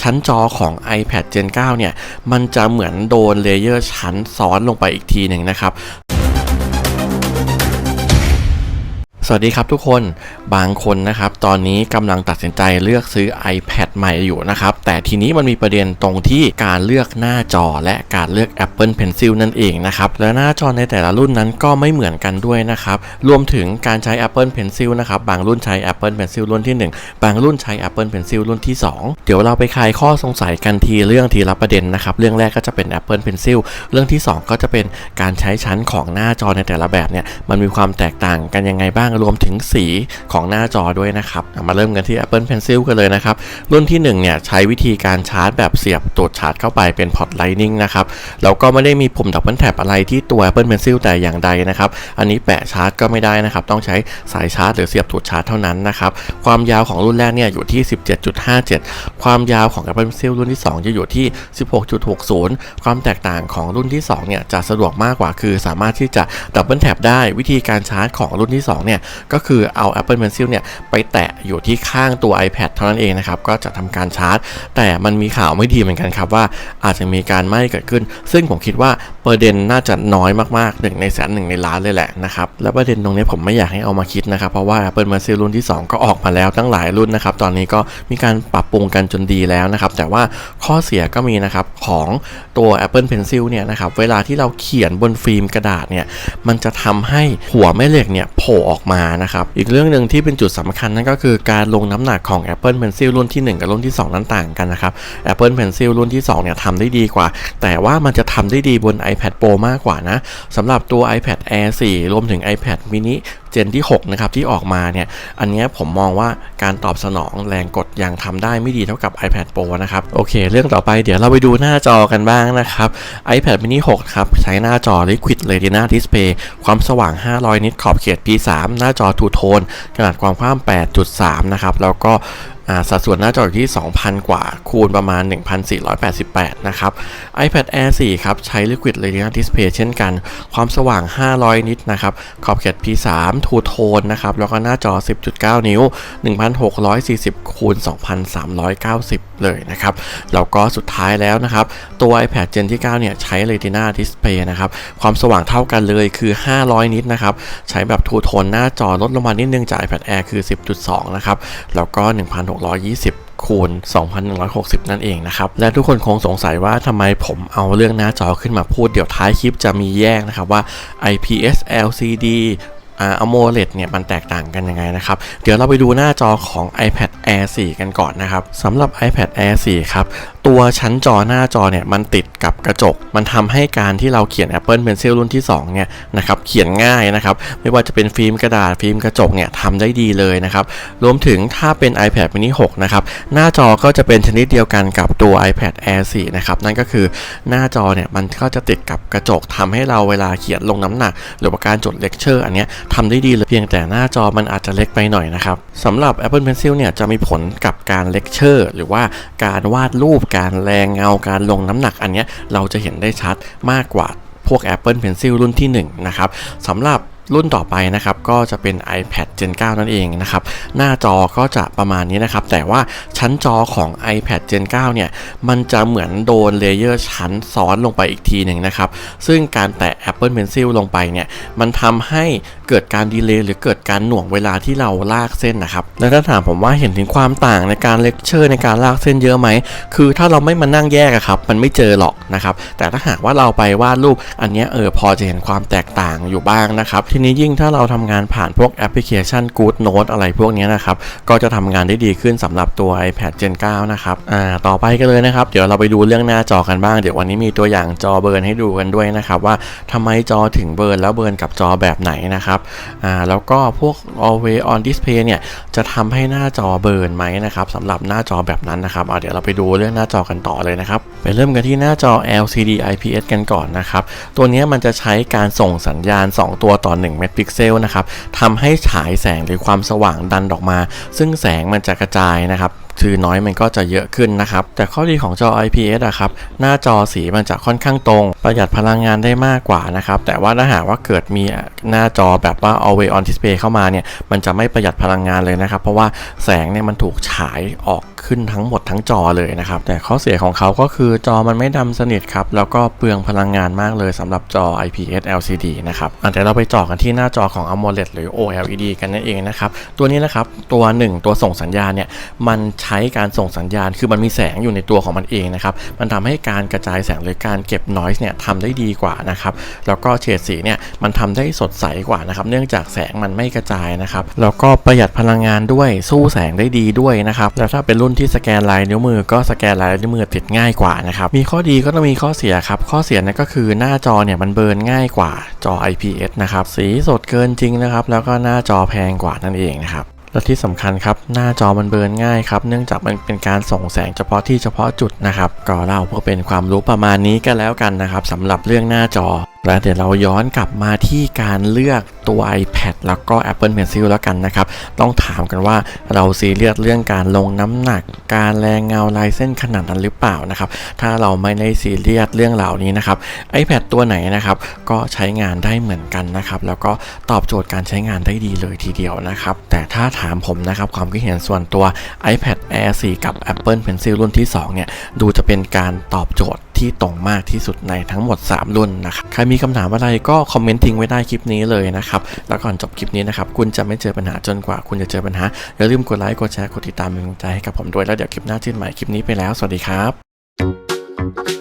ชั้นจอของ iPad Gen 9 เนี่ย มันจะเหมือนโดนเลเยอร์ชั้นซ้อนลงไปอีกทีหนึ่งนะครับ สวัสดีครับทุกคนบางคนนะครับตอนนี้กำลังตัดสินใจเลือกซื้อ iPad ใหม่อยู่นะครับแต่ทีนี้มันมีประเด็นตรงที่การเลือกหน้าจอและการเลือก Apple Pencil นั่นเองนะครับและหน้าจอในแต่ละรุ่นนั้นก็ไม่เหมือนกันด้วยนะครับรวมถึงการใช้ Apple Pencil นะครับบางรุ่นใช้ Apple Pencil รุ่นที่ 1 บางรุ่นใช้ Apple Pencil รุ่นที่ 2 เดี๋ยวเราไปคลายข้อสงสัยกันทีเรื่องทีละประเด็นนะครับเรื่องแรกก็จะเป็น Apple Pencil เรื่องที่ 2 ก็จะเป็นการใช้ชั้นของหน้าจอในแต่ละแบบเนี่ยมันมีความแตกต่างกันยังไงบ้างรวมถึงสีของหน้าจอด้วยนะครับ มาเริ่มกันที่ Apple Pencil กันเลยนะครับ รุ่นที่1เนี่ยใช้วิธีการชาร์จแบบเสียบตูดชาร์จเข้าไปเป็นพอร์ต Lightning นะครับ แล้วก็ไม่ได้มีปุ่ม Double Tap อะไรที่ตัว Apple Pencil แต่อย่างใดนะครับ อันนี้แปะชาร์จก็ไม่ได้นะครับ ต้องใช้สายชาร์จหรือเสียบตูดชาร์จเท่านั้นนะครับ ความยาวของรุ่นแรกเนี่ยอยู่ที่ 17.57 ความยาวของ Apple Pencil รุ่นที่ 2 จะอยู่ที่ 16.60 ความแตกต่างของรุ่นที่2เนี่ยจะสะดวกมากกว่า คือสามารถที่จะ Double Tap ได้วิธีการชาร์จของรุ่นที่2เนี่ยก็คือเอา Apple Pencil เนี่ยไปแตะอยู่ที่ข้างตัว iPad เท่านั้นเองนะครับ ก็จะทำการชาร์จ แต่มันมีข่าวไม่ดีเหมือนกันครับว่าอาจจะมีการไหม้เกิดขึ้น ซึ่งผมคิดว่าประเด็นน่าจะน้อยมากๆหนึ่งในแสนหนึ่งในล้านเลยแหละนะครับ และประเด็นตรงนี้ผมไม่อยากให้เอามาคิดนะครับ เพราะว่า Apple Pencil รุ่นที่ 2 ก็ออกมาแล้วตั้งหลายรุ่นนะครับ ตอนนี้ก็มีการปรับปรุงกันจนดีแล้วนะครับ แต่ว่าข้อเสียก็มีนะครับของตัว Apple Pencil เนี่ยนะครับเวลาที่เราเขียนบนฟิล์มกระดาษเนี่ยมันจะทำให้หัวแม่เหล็กเนี่ยโผล่ออกมานะครับ อีกเรื่องหนึ่งที่เป็นจุดสำคัญนั่นก็คือการลงน้ำหนักของ Apple Pencil รุ่นที่ 1 กับรุ่นที่ 2 นั้นต่างกันนะครับ Apple Pencil รุ่นที่ 2 เนี่ยทำได้ดีกว่า แต่ว่ามันจะทำได้ดีบน iPad Pro มากกว่านะสำหรับตัว iPad Air 4 รวมถึง iPad mini เจนที่ 6 นะครับ ที่ออกมาเนี่ย อันนี้ผมมองว่าการตอบสนองแรงกดยังทำได้ไม่ดีเท่ากับ iPad Pro นะครับ โอเค เรื่องต่อไปเดี๋ยวเราไปดูหน้าจอกันบ้างนะครับ iPad mini 6 ครับ ใช้หน้าจอ Liquid Retina Display ความสว่าง 500 นิตขอบเขต P3 หน้าจอ Two Tone ขนาดความกว้าง 8.3 นะครับ แล้วก็ สัดส่วนหน้าจออยู่ที่ 2,000 กว่า คูณประมาณ 1,488 นะครับ iPad Air 4 ครับ ใช้ Liquid Retina Display เช่นกัน ความสว่าง 500 นิตนะครับ ขอบเขต P3 Two Tone นะครับ แล้วก็หน้าจอ 10.9 นิ้ว 1,640 คูณ 2,390 เลยนะครับ แล้วก็สุดท้ายแล้วนะครับ ตัว iPad Gen ที่ 9 เนี่ย ใช้ Retina Display นะครับ ความสว่างเท่ากันเลยคือ 500 นิตนะครับ ใช้แบบ Two Tone หน้าจอลดลงมานิดนึงจาก iPad Air คือ 10.2 นะครับ แล้วก็1,620 คูณ 2,160 นั่นเองนะครับ และทุกคนคงสงสัยว่าทำไมผมเอาเรื่องหน้าจอขึ้นมาพูดเดี๋ยวท้ายคลิปจะมีแยกนะครับว่า IPS LCD อ่า AMOLED เนี่ยมันแตกต่างกันยังไงนะครับ เดี๋ยวเราไปดูหน้าจอของ iPad Air 4 กันก่อนนะครับสำหรับ iPad Air 4 ครับ ตัวชั้นจอหน้าจอเนี่ยมันติดกับกระจก มันทำให้การที่เราเขียน Apple Pencil รุ่นที่ 2 เนี่ยนะครับเขียนง่ายนะครับ ไม่ว่าจะเป็นฟิล์มกระดาษฟิล์มกระจกเนี่ยทำได้ดีเลยนะครับ รวมถึงถ้าเป็น iPad mini 6 นะครับ หน้าจอก็จะเป็นชนิดเดียวกันกับตัว iPad Air 4 นะครับ นั่นก็คือหน้าจอเนี่ยมันก็จะติดกับกระจกทำให้เราเวลาเขียนลงน้ำหนัก หรือว่าการจดเลคเชอร์อันเนี้ยทำได้ดีเลยเพียงแต่หน้าจอมันอาจจะเล็กไปหน่อยนะครับสำหรับ Apple Pencil เนี่ยจะมีผลกับการเลคเชอร์หรือว่าการวาดรูปการแรงเงาการลงน้ำหนักอันเนี้ยเราจะเห็นได้ชัดมากกว่าพวก Apple Pencil รุ่นที่1นะครับสำหรับ รุ่นต่อไปนะครับก็จะเป็น iPad Gen 9 นั่นเองนะครับหน้าจอก็จะประมาณนี้นะครับ แต่ว่าชั้นจอของ iPad Gen 9 เนี่ย มันจะเหมือนโดนเลเยอร์ชั้นซ้อนลงไปอีกทีหนึ่งนะครับ ซึ่งการแตะ Apple Pencil ลงไปเนี่ย มันทำให้เกิดการดีเลย์หรือเกิดการหน่วงเวลาที่เราลากเส้นนะครับแล้วถ้าถามผมว่าเห็นถึงความต่างในการเลคเชอร์ในการลากเส้นเยอะไหม คือถ้าเราไม่มานั่งแยกครับ มันไม่เจอหรอกนะครับ แต่ถ้าหากว่าเราไปวาดรูปอันนี้เออพอจะเห็นความแตกต่างอยู่บ้างนะครับทีนี้ยิ่งถ้าเราทำงานผ่านพวกแอปพลิเคชัน Good Note อะไรพวกนี้นะครับ ก็จะทำงานได้ดีขึ้นสำหรับตัว iPad Gen 9 นะครับ อ่า ต่อไปกันเลยนะครับ เดี๋ยวเราไปดูเรื่องหน้าจอกันบ้าง เดี๋ยววันนี้มีตัวอย่างจอเบิร์นให้ดูกันด้วยนะครับ ว่าทำไมจอถึงเบิร์นแล้วเบิร์นกับจอแบบไหนนะครับ อ่า แล้วก็พวก Always on Display เนี่ย จะทำให้หน้าจอเบิร์นไหมนะครับสำหรับหน้าจอแบบนั้นนะครับเอาเดี๋ยวเราไปดูเรื่องหน้าจอกันต่อเลยนะครับ ไปเริ่มกันที่หน้าจอ LCD IPS กันก่อนนะครับ ตัวนี้มันจะใช้การส่งสัญญาณ 2 ตัวต่อ1เมกะพิกเซลนะครับทำให้ฉายแสงหรือความสว่างดันออกมา ซึ่งแสงมันจะกระจายนะครับคือน้อยมันก็จะเยอะขึ้นนะครับ แต่ข้อดีของจอ IPS อะครับ หน้าจอสีมันจะค่อนข้างตรง ประหยัดพลังงานได้มากกว่านะครับ แต่ว่าถ้าหากว่าเกิดมีหน้าจอแบบว่า Always on Display เข้ามาเนี่ย มันจะไม่ประหยัดพลังงานเลยนะครับ เพราะว่าแสงเนี่ยมันถูกฉายออกขึ้นทั้งหมดทั้งจอเลยนะครับ แต่ข้อเสียของเขาก็คือจอมันไม่ดำสนิทครับ แล้วก็เปลืองพลังงานมากเลยสำหรับจอ IPS LCD นะครับอะเดี๋ยวเราไปเจาะกันที่หน้าจอของ AMOLED หรือ OLED กันนั่นเองนะครับ ตัวนี้นะครับ ตัว 1 ตัวส่งสัญญาณเนี่ย มันใช้การส่งสัญญาณ คือมันมีแสงอยู่ในตัวของมันเองนะครับ มันทำให้การกระจายแสงหรือการเก็บ noise เนี่ยทำได้ดีกว่านะครับ แล้วก็เฉดสีเนี่ยมันทำได้สดใสกว่านะครับ เนื่องจากแสงมันไม่กระจายนะครับ แล้วก็ประหยัดพลังงานด้วย สู้แสงได้ดีด้วยนะครับ แล้วถ้าเป็นรุ่นที่สแกนลายนิ้วมือ ก็สแกนลายนิ้วมือติดง่ายกว่านะครับ มีข้อดีก็ต้องมีข้อเสียครับ ข้อเสียนั่นก็คือหน้าจอเนี่ยมันเบิร์นง่ายกว่าจอ IPS นะครับ สีสดเกินจริงนะครับ แล้วก็หน้าจอแพงกว่านั่นเองนะครับ และที่สำคัญครับ หน้าจอมันเบิร์นง่ายครับ เนื่องจากมันเป็นการส่งแสงเฉพาะที่เฉพาะจุดนะครับ ก็เล่าเพื่อเป็นความรู้ประมาณนี้ก็แล้วกันนะครับสำหรับเรื่องหน้าจอและเดี๋ยวเราย้อนกลับมาที่การเลือกตัว iPad แล้วก็ Apple Pencil แล้วกันนะครับ ต้องถามกันว่าเราซีเรียสเรื่องการลงน้ำหนัก การแรงเงาลายเส้นขนาดนั้นหรือเปล่านะครับ ถ้าเราไม่ได้ซีเรียสเรื่องเหล่านี้นะครับ iPad ตัวไหนนะครับ ก็ใช้งานได้เหมือนกันนะครับ แล้วก็ตอบโจทย์การใช้งานได้ดีเลยทีเดียวนะครับ แต่ถ้าถามผมนะครับความคิดเห็นส่วนตัว iPad Air 4 กับ Apple Pencil รุ่นที่ 2 เนี่ย ดูจะเป็นการตอบโจทย์ ที่ตรงมากที่สุดในทั้งหมด 3 รุ่นนะครับใครมีคำถามอะไรก็คอมเมนต์ทิ้งไว้ได้คลิปนี้เลยนะครับแล้วก่อนจบคลิปนี้นะครับคุณจะไม่เจอปัญหาจนกว่าคุณจะเจอปัญหาอย่าลืมกดไลค์กดแชร์กดติดตามเป็นกำลังใจให้กับผมด้วยแล้วเดี๋ยวคลิปหน้าเจอกันใหม่คลิปนี้ไปแล้วสวัสดีครับ